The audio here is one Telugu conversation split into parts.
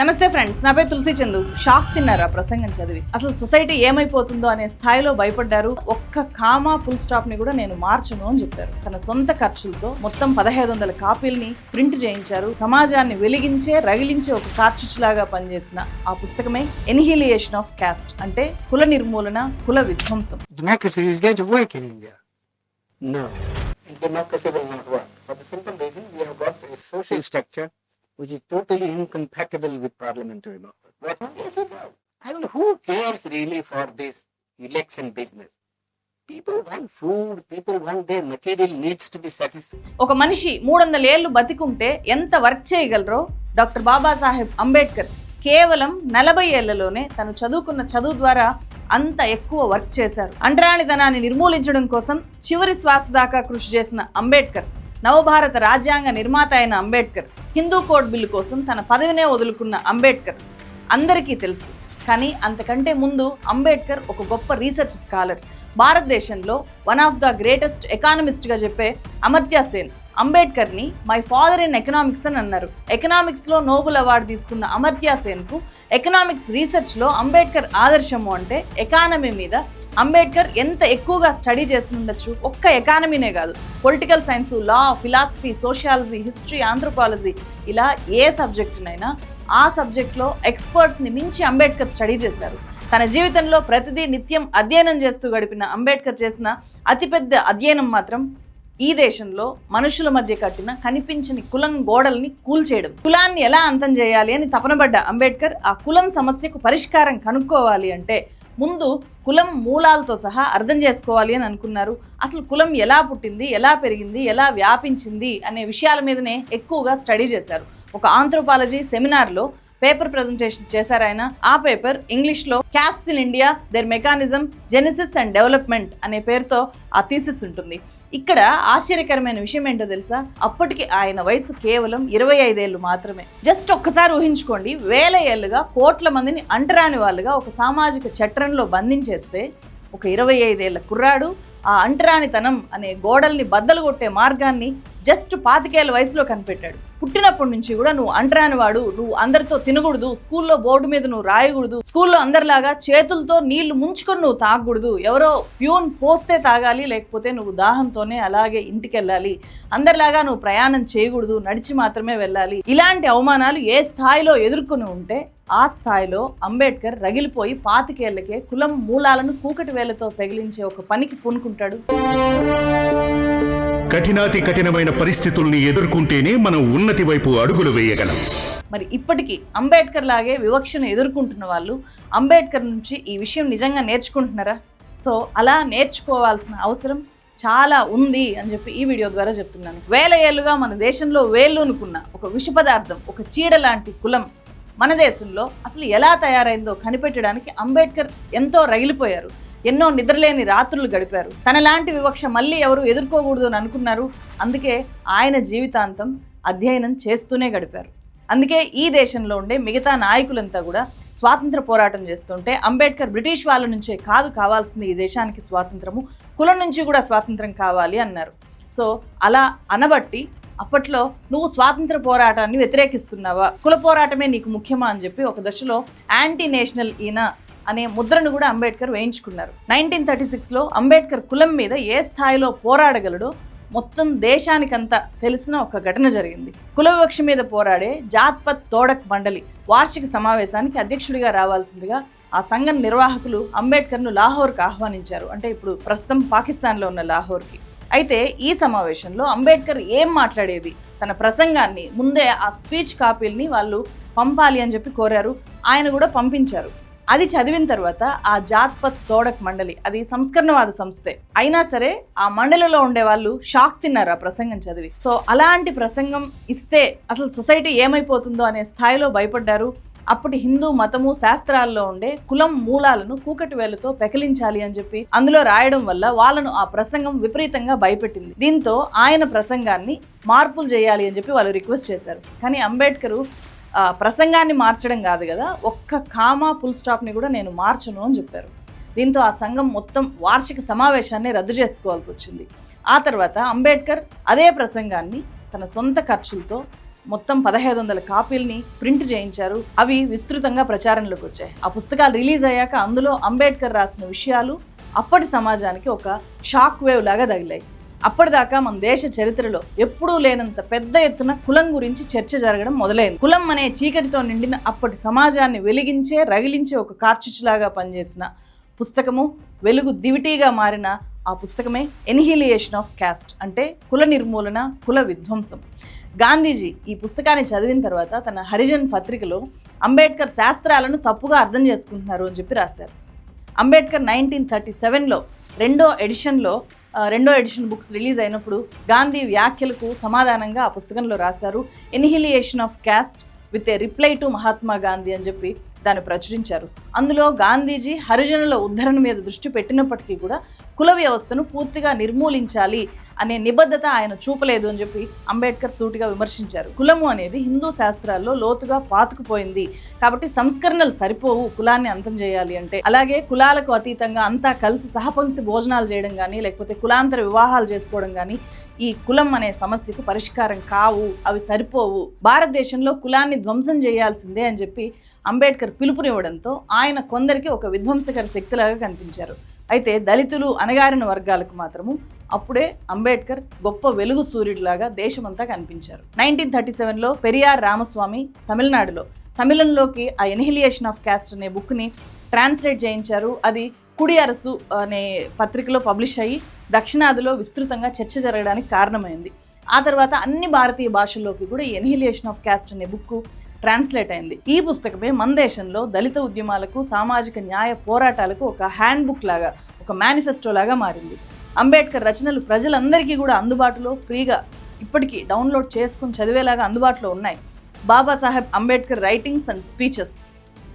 నమస్తే ఫ్రెండ్స్ నా పేరు తులసి చందు. షాక్ తిన్నారు ఆ ప్రసంగం చదివి? అసలు సొసైటీ ఏమైపోతుందో అనే స్థాయిలో భయపడ్డారు. ఒక్క కామా ఫుల్ స్టాప్ని కూడా నేను మార్చను అని చెప్పారు. తన సొంత ఖర్చులతో మొత్తం పదహైదు వందల కాపీల్ని ప్రింట్ చేయించారు. సమాజాన్ని వెలిగించే రగిలించే ఒక కార్చిచ్చు లాగా పనిచేసిన ఆ పుస్తకమే ఎన్హిలియేషన్ ఆఫ్ క్యాస్ట్ అంటే కుల నిర్మూలన కుల విధ్వంసం. democracy is going to work in India. No. Democracy will not work. For the simple reason we have got a social structure. Which is totally incompatible with parliamentary democracy. What is it now? I mean, who cares really for this election business? People want food, people want their material needs to be satisfied. ఒక మనిషి మూడు వందల ఏళ్ళు బతికుంటే ఎంత వర్క్ చేయగలరో డాక్టర్ బాబాసాహెబ్ అంబేద్కర్ కేవలం నలభై ఏళ్ళలోనే తను చదువుకున్న చదువు ద్వారా అంత ఎక్కువ వర్క్ చేశారు అంటరానితనాన్ని నిర్మూలించడం కోసం చివరి శ్వాస దాకా కృషి చేసిన అంబేద్కర్ నవభారత రాజ్యాంగ నిర్మాత అయిన అంబేద్కర్ హిందూ కోడ్ బిల్లు కోసం తన పదవినే వదులుకున్న అంబేద్కర్ అందరికీ తెలుసు. కానీ అంతకంటే ముందు అంబేద్కర్ ఒక గొప్ప రీసెర్చ్ స్కాలర్. భారతదేశంలో వన్ ఆఫ్ ద గ్రేటెస్ట్ ఎకానమిస్ట్గా చెప్పే అమర్త్య సేన్ అంబేద్కర్ని మై ఫాదర్ ఇన్ ఎకనామిక్స్ అని అన్నారు. ఎకనామిక్స్లో నోబుల్ అవార్డు తీసుకున్న అమర్త్య సేన్కు ఎకనామిక్స్ రీసెర్చ్లో అంబేద్కర్ ఆదర్శము అంటే ఎకానమీ మీద అంబేద్కర్ ఎంత ఎక్కువగా స్టడీ చేసి ఉండొచ్చు ఒక్క ఎకానమీనే కాదు. Political science law philosophy sociology history anthropology ఇలా ఏ సబ్జెక్టునైనా ఆ సబ్జెక్ట్లో ఎక్స్పర్ట్స్ని మించి అంబేద్కర్ స్టడీ చేశారు. తన జీవితంలో ప్రతిదీ నిత్యం అధ్యయనం చేస్తూ గడిపిన అంబేద్కర్ చేసిన అతిపెద్ద అధ్యయనం మాత్రం ఈ దేశంలో మనుషుల మధ్య కట్టిన కనిపించని కులం గోడల్ని కూల్చేయడం కులాన్ని ఎలా అంతం చేయాలి అని తపనబడ్డ అంబేద్కర్ ఆ కులం సమస్యకు పరిష్కారం కనుక్కోవాలి అంటే ముందు కులం మూలాలతో సహా అర్థం చేసుకోవాలి అని అనుకున్నారు. అసలు కులం ఎలా పుట్టింది ఎలా పెరిగింది ఎలా వ్యాపించింది అనే విషయాల మీదనే ఎక్కువగా స్టడీ చేశారు. ఒక ఆంథ్రోపాలజీ సెమినార్లో పేపర్ ప్రజెంటేషన్ చేశారు ఆయన. ఆ పేపర్ ఇంగ్లీష్లో caste in India their mechanism genesis and development అనే పేరుతో ఆ థీసిస్ ఉంటుంది. ఇక్కడ ఆశ్చర్యకరమైన విషయం ఏంటో తెలుసా? అప్పటికి ఆయన వయసు కేవలం ఇరవై ఐదేళ్ళు మాత్రమే. జస్ట్ ఒక్కసారి ఊహించుకోండి. వేల ఏళ్ళుగా కోట్ల మందిని అంటరాని వాళ్ళుగా ఒక సామాజిక చట్రంలో బంధించేస్తే ఒక ఇరవై ఐదేళ్ళ కుర్రాడు ఆ అంటరానితనం అనే గోడల్ని బద్దలు కొట్టే మార్గాన్ని జస్ట్ పాతికేళ్ళ వయసులో కనిపెట్టాడు. పుట్టినప్పటి నుంచి కూడా నువ్వు అంటరాని వాడు నువ్వు అందరితో తినకూడదు స్కూల్లో బోర్డు మీద నువ్వు రాయకూడదు స్కూల్లో అందరిలాగా చేతులతో నీళ్ళు ముంచుకొని నువ్వు తాగకూడదు ఎవరో ప్యూన్ పోస్తే తాగాలి లేకపోతే నువ్వు దాహంతోనే అలాగే ఇంటికి వెళ్ళాలి అందరిలాగా నువ్వు ప్రయాణం చేయకూడదు నడిచి మాత్రమే వెళ్ళాలి. ఇలాంటి అవమానాలు ఏ స్థాయిలో ఎదుర్కొని ఉంటే ఆ స్థాయిలో అంబేద్కర్ రగిలిపోయి పాతికేళ్ళకే కులం మూలాలను కూకటి వేలతో పెగిలించే ఒక పనికి పూనుకుంటాడు. కఠినాతి కఠినమైన పరిస్థితుల్ని ఎదుర్కొంటేనే మనం ఉన్నతి వైపు అడుగులు వేయగలం. మరి ఇప్పటికీ అంబేద్కర్ లాగే వివక్షను ఎదుర్కొంటున్న వాళ్ళు అంబేద్కర్ నుంచి ఈ విషయం నిజంగా నేర్చుకుంటున్నారా? సో అలా నేర్చుకోవాల్సిన అవసరం చాలా ఉంది అని చెప్పి ఈ వీడియో ద్వారా చెప్తున్నాను. వేల ఏళ్ళుగా మన దేశంలో వేళ్ళూనుకున్న ఒక విష పదార్థం ఒక చీడ లాంటి కులం మన దేశంలో అసలు ఎలా తయారైందో కనిపెట్టడానికి అంబేద్కర్ ఎంతో రగిలిపోయారు. ఎన్నో నిద్రలేని రాత్రులు గడిపారు. తనలాంటి వివక్ష మళ్ళీ ఎవరు ఎదుర్కోకూడదు అని అనుకున్నారు. అందుకే ఆయన జీవితాంతం అధ్యయనం చేస్తూనే గడిపారు. అందుకే ఈ దేశంలో ఉండే మిగతా నాయకులంతా కూడా స్వాతంత్ర పోరాటం చేస్తుంటే అంబేద్కర్ బ్రిటిష్ వాళ్ళ నుంచే కాదు కావాల్సింది ఈ దేశానికి స్వాతంత్రము కులం నుంచి కూడా స్వాతంత్రం కావాలి అన్నారు. సో అలా అనబట్టి అప్పట్లో నువ్వు స్వాతంత్ర పోరాటాన్ని వ్యతిరేకిస్తున్నావా? కుల పోరాటమే నీకు ముఖ్యమా అని చెప్పి ఒక దశలో యాంటీ నేషనల్ ఈయన అనే ముద్రను కూడా అంబేద్కర్ వేయించుకున్నారు. నైన్టీన్ థర్టీ సిక్స్లో అంబేద్కర్ కులం మీద ఏ స్థాయిలో పోరాడగలడో మొత్తం దేశానికంతా తెలిసిన ఒక ఘటన జరిగింది. కుల వివక్ష మీద పోరాడే జాత్పత్ తోడక్ మండలి వార్షిక సమావేశానికి అధ్యక్షుడిగా రావాల్సిందిగా ఆ సంఘం నిర్వాహకులు అంబేద్కర్ను లాహోర్కి ఆహ్వానించారు. అంటే ఇప్పుడు ప్రస్తుతం పాకిస్తాన్లో ఉన్న లాహోర్కి. అయితే ఈ సమావేశంలో అంబేద్కర్ ఏం మాట్లాడేది? తన ప్రసంగాన్ని ముందే ఆ స్పీచ్ కాపీల్ని వాళ్ళు పంపాలి అని చెప్పి కోరారు. ఆయన కూడా పంపించారు. అది చదివిన తర్వాత ఆ జాత్పత్ తోడక్ మండలి అది సంస్కరణవాద సంస్థే. అయినా సరే ఆ మండలిలో ఉండే వాళ్ళు షాక్ తిన్నారు ఆ ప్రసంగం చదివి. సో అలాంటి ప్రసంగం ఇస్తే అసలు సొసైటీ ఏమైపోతుందో అనే స్థాయిలో భయపడ్డారు. అప్పటి హిందూ మతము శాస్త్రాల్లో ఉండే కులం మూలాలను కూకటి వేలతో పెకలించాలి అని చెప్పి అందులో రాయడం వల్ల వాళ్ళను ఆ ప్రసంగం విపరీతంగా భయపెట్టింది. దీంతో ఆయన ప్రసంగాన్ని మార్పులు చేయాలి అని చెప్పి వాళ్ళు రిక్వెస్ట్ చేశారు. కానీ అంబేద్కరు ప్రసంగాన్ని మార్చడం కాదు కదా ఒక్క కామా ఫుల్ స్టాప్ని కూడా నేను మార్చను అని చెప్పారు. దీంతో ఆ సంఘం మొత్తం వార్షిక సమావేశాన్ని రద్దు చేసుకోవాల్సి వచ్చింది. ఆ తర్వాత అంబేద్కర్ అదే ప్రసంగాన్ని తన సొంత ఖర్చులతో మొత్తం పదహైదు వందల కాపీల్ని ప్రింట్ చేయించారు. అవి విస్తృతంగా ప్రచారంలోకి వచ్చాయి. ఆ పుస్తకాలు రిలీజ్ అయ్యాక అందులో అంబేద్కర్ రాసిన విషయాలు అప్పటి సమాజానికి ఒక షాక్ వేవ్ లాగా తగిలాయి. అప్పటిదాకా మన దేశ చరిత్రలో ఎప్పుడూ లేనంత పెద్ద ఎత్తున కులం గురించి చర్చ జరగడం మొదలైంది. కులం అనే చీకటితో నిండిన అప్పటి సమాజాన్ని వెలిగించే రగిలించే ఒక కార్చిచ్చులాగా పనిచేసిన పుస్తకము వెలుగు దివిటీగా మారిన ఆ పుస్తకమే ఎన్హిలియేషన్ ఆఫ్ క్యాస్ట్ అంటే కుల నిర్మూలన కుల విధ్వంసం. గాంధీజీ ఈ పుస్తకాన్ని చదివిన తర్వాత తన హరిజన్ పత్రికలో అంబేద్కర్ శాస్త్రాలను తప్పుగా అర్థం చేసుకుంటున్నారు అని చెప్పి రాశారు. అంబేద్కర్ నైన్టీన్ థర్టీ సెవెన్లో రెండో ఎడిషన్లో రెండో ఎడిషన్ బుక్స్ రిలీజ్ అయినప్పుడు గాంధీ వ్యాఖ్యలకు సమాధానంగా ఆ పుస్తకంలో రాశారు. Annihilation of caste with a reply to Mahatma Gandhi అని చెప్పి దాన్ని ప్రచురించారు. అందులో గాంధీజీ హరిజనుల ఉద్ధరణ మీద దృష్టి పెట్టినప్పటికీ కూడా కుల వ్యవస్థను పూర్తిగా నిర్మూలించాలి అనే నిబద్ధత ఆయన చూపలేదు అని చెప్పి అంబేద్కర్ సూటిగా విమర్శించారు. కులము అనేది హిందూ శాస్త్రాల్లో లోతుగా పాతుకుపోయింది. కాబట్టి సంస్కరణలు సరిపోవు కులాన్ని అంతం చేయాలి అంటే. అలాగే కులాలకు అతీతంగా అంతా కలిసి సహపంక్తి భోజనాలు చేయడం కానీ లేకపోతే కులాంతర వివాహాలు చేసుకోవడం కానీ ఈ కులం అనే సమస్యకు పరిష్కారం కావు అవి సరిపోవు. భారతదేశంలో కులాన్ని ధ్వంసం చేయాల్సిందే అని చెప్పి అంబేద్కర్ పిలుపునివ్వడంతో ఆయన కొందరికి ఒక విధ్వంసకర శక్తిలాగా కనిపించారు. అయితే దళితులు అణగారిన వర్గాలకు మాత్రము అప్పుడే అంబేద్కర్ గొప్ప వెలుగు సూర్యుడిలాగా దేశమంతా కనిపించారు. నైన్టీన్ థర్టీ సెవెన్లో పెరియార్ రామస్వామి తమిళనాడులో. తమిళంలోకి ఆ ఎన్హిలియేషన్ ఆఫ్ క్యాస్ట్ అనే బుక్ని ట్రాన్స్లేట్ చేయించారు. అది కుడి అరసు అనే పత్రికలో పబ్లిష్ అయ్యి దక్షిణాదిలో విస్తృతంగా చర్చ జరగడానికి కారణమైంది. ఆ తర్వాత అన్ని భారతీయ భాషల్లోకి కూడా ఎన్హిలియేషన్ ఆఫ్ క్యాస్ట్ అనే బుక్ ట్రాన్స్లేట్ అయింది. ఈ పుస్తకమే మన దేశంలో దళిత ఉద్యమాలకు సామాజిక న్యాయ పోరాటాలకు ఒక హ్యాండ్ బుక్ లాగా ఒక మేనిఫెస్టో లాగా మారింది. అంబేద్కర్ రచనలు ప్రజలందరికీ కూడా అందుబాటులో ఫ్రీగా ఇప్పటికీ డౌన్లోడ్ చేసుకుని చదివేలాగా అందుబాటులో ఉన్నాయి. Babasaheb Ambedkar writings and speeches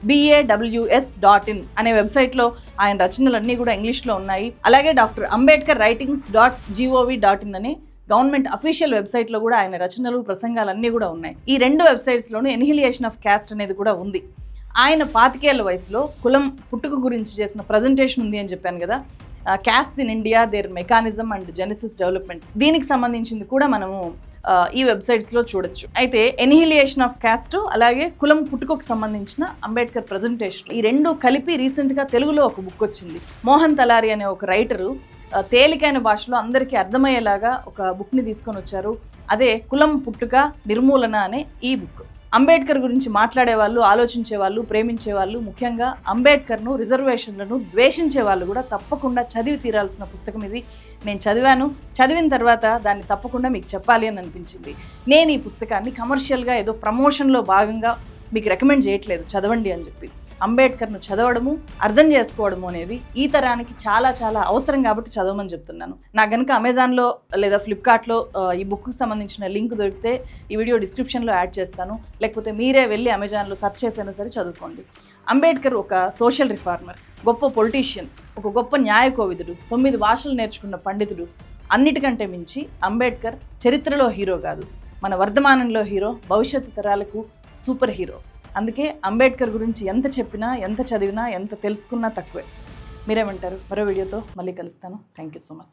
BAWS dot in అనే వెబ్సైట్లో ఆయన రచనలన్నీ కూడా ఇంగ్లీష్లో ఉన్నాయి. అలాగే doctor Ambedkar writings dot GOV dot in అనే గవర్నమెంట్ అఫీషియల్ వెబ్సైట్లో కూడా ఆయన రచనలు ప్రసంగాలన్నీ కూడా ఉన్నాయి. ఈ రెండు వెబ్సైట్స్లోనూ ఎన్హిలియేషన్ ఆఫ్ క్యాస్ట్ అనేది కూడా ఉంది. ఆయన పాతికేళ్ళ వయసులో కులం పుట్టుక గురించి చేసిన ప్రజెంటేషన్ ఉంది అని చెప్పాను కదా caste in India their mechanism and genesis development దీనికి సంబంధించింది కూడా మనము ఈ వెబ్సైట్స్లో చూడొచ్చు. అయితే ఎనిహిలియేషన్ ఆఫ్ క్యాస్ట్ అలాగే కులం పుట్టుకకు సంబంధించిన అంబేద్కర్ ప్రజెంటేషన్ ఈ రెండు కలిపి రీసెంట్గా తెలుగులో ఒక బుక్ వచ్చింది. మోహన్ తలారి అనే ఒక రైటరు తేలికైన భాషలో అందరికీ అర్థమయ్యేలాగా ఒక బుక్ని తీసుకొని వచ్చారు. అదే కులం పుట్టుక నిర్మూలన అనే ఈ బుక్ అంబేద్కర్ గురించి మాట్లాడే వాళ్ళు ఆలోచించే వాళ్ళు ప్రేమించే వాళ్ళు ముఖ్యంగా అంబేద్కర్ను రిజర్వేషన్లను ద్వేషించే వాళ్ళు కూడా తప్పకుండా చదివి తీరాల్సిన పుస్తకం ఇది. నేను చదివాను. చదివిన తర్వాత దాన్ని తప్పకుండా మీకు చెప్పాలి అని అనిపించింది. నేను ఈ పుస్తకాన్ని కమర్షియల్గా ఏదో ప్రమోషన్లో భాగంగా మీకు రికమెండ్ చేయట్లేదు. చదవండి అని చెప్పి. అంబేద్కర్ను చదవడము అర్థం చేసుకోవడము అనేది ఈ తరానికి చాలా చాలా అవసరం కాబట్టి చదవమని చెప్తున్నాను. నాకు కనుక అమెజాన్లో లేదా ఫ్లిప్కార్ట్లో ఈ బుక్కి సంబంధించిన లింక్ దొరికితే ఈ వీడియో డిస్క్రిప్షన్లో యాడ్ చేస్తాను. లేకపోతే మీరే వెళ్ళి అమెజాన్లో సెర్చ్ చేసైనా సరే చదువుకోండి. అంబేద్కర్ ఒక సోషల్ రిఫార్మర్ గొప్ప పొలిటీషియన్ ఒక గొప్ప న్యాయకోవిదుడు తొమ్మిది భాషలు నేర్చుకున్న పండితుడు. అన్నిటికంటే మించి అంబేద్కర్ చరిత్రలో హీరో కాదు. మన వర్ధమానంలో హీరో భవిష్యత్తు తరాలకు సూపర్ హీరో. అందుకే అంబేద్కర్ గురించి ఎంత చెప్పినా ఎంత చదివినా ఎంత తెలుసుకున్నా తక్కువే. మీరేమంటారు? మరో వీడియోతో మళ్ళీ కలుస్తాను. Thank you so much